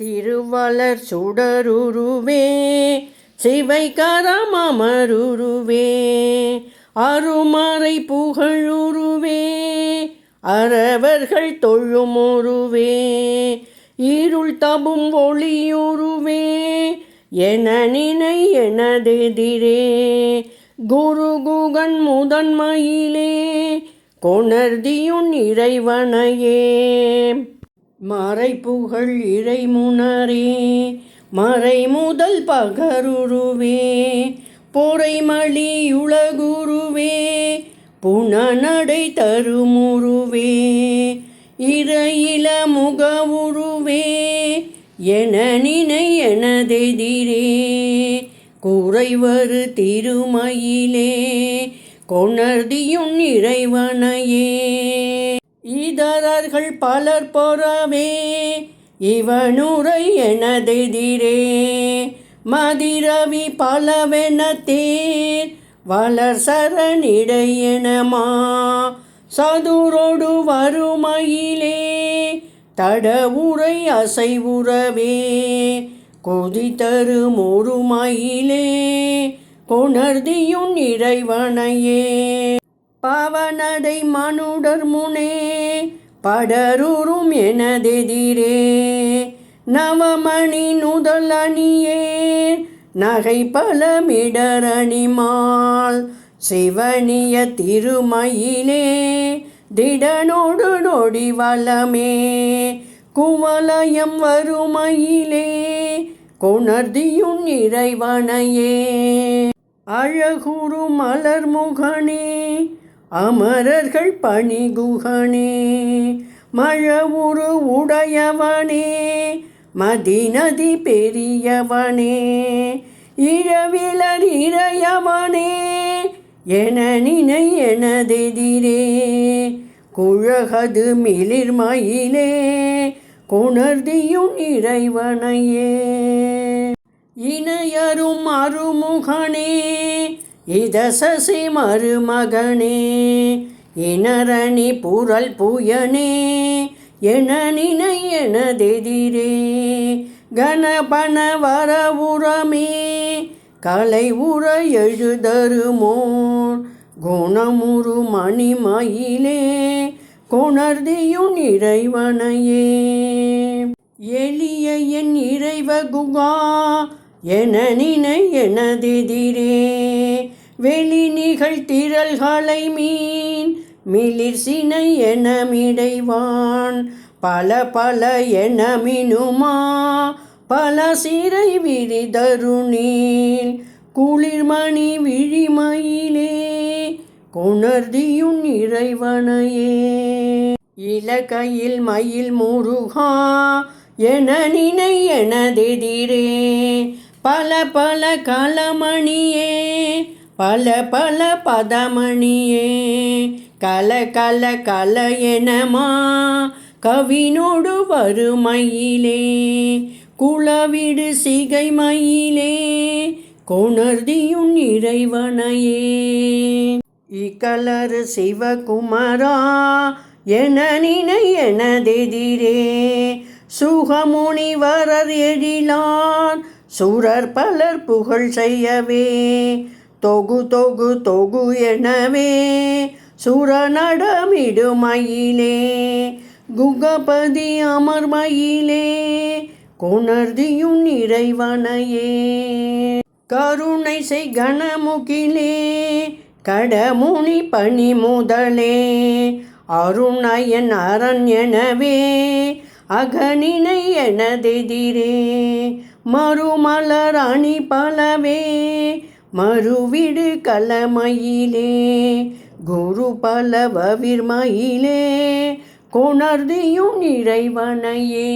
திருவலர் சுடருருவே சிவை கரமருருவே அருமறை புகழுருவே அறவர்கள் தொழுமுருவே இருள் தபும் ஒளியுருவே என நினை எனதெதிரே குரு குகன் முதன்மையிலே கொணர்தியுன் இறைவனையே. மறைப்புகழ் இறைமுனரே மறை முதல் பகருருவே பொறைமளி உலகுருவே புனநடை தருமுருவே இறையில முகவுருவே என நினை எனதெதிரே குறைவரு திருமயிலே கொணர்தியுன் இறைவனையே. இதரர்கள் பலர் பொறவே இவனுரை எனதெதிரே. மதிரவி பலவென தேர் வளர் சரணிடையனமா சதுரோடு வறுமையிலே தடவுரை அசைவுறவே. கொதித்தரு மொருமையிலே கொணர்தியுன் இறைவனையே. பாவனடை மனுடர் முனே படருறும் எனதெதிரே. நவமணி நுதல் அணியே நகை பலமிடரணிமால் சிவனிய திருமயிலே திடனோடு நொடி வளமே. குவலயம் வருமயிலே கொணர்தியுன் இறைவனையே. அழகுரு மலர் முகனே அமரர்கள் பணிகுகனே மழவுரு உடையவனே மதிநதி பெரியவனே இழவிலர் இறையவனே என நினை எனதெதிரே குழகது மிளிர்மயிலே கொணர்தியுன் இறைவனையே. இணையரும் அருமுகனே இதசசி மருமகனே இனரணி புரல் புயனே என நினை எனதெதிரே கணபன வரவுரமே கலை உற எழுதருமோர் குணமுறு மணிமயிலே கொணர்தியுன் இறைவனையே. எளிய என் இறைவ குகா என நினை எனதெதிரே வெளி நிகழ்த்திரல்களை மீன் மிளிர் சினை எனமிடைவான். பல பல எனமினுமா பல சிறை விரிதருணீல் குளிர்மணி விழிமயிலே கொணர்தியுன் இறைவனையே. இலக்கையில் மயில் முருகா என நினை எனதெதிரே. பல பல கலமணியே பல பல பதமணியே. கல கல கல எனமா. கவினோடு வறுமையிலே குளவிடு சிகை மயிலே. கொணர்தியுன் இறைவனையே. இக்கலர் சிவகுமரா. என நினை எனதெதிரே. சுகமுனிவரர் எழிலான் சுரர் பலர் புகழ் செய்யவே. தொகு தொகு தொகு எனவே சுரநடமிடுமயிலே குகபதி அமர்மயிலே கொணர்தியும் இறைவனையே. கருணை செய் கணமுகிலே கடமுனி பணி முதலே. அருணயன் அரண் எனவே அகனினை எனதெதிரே. மறுமலர் அணி பலவே மறுவிடு கலமையிலே குரு பலவவிர்மயிலே கொணர்தியும் இறைவனையே.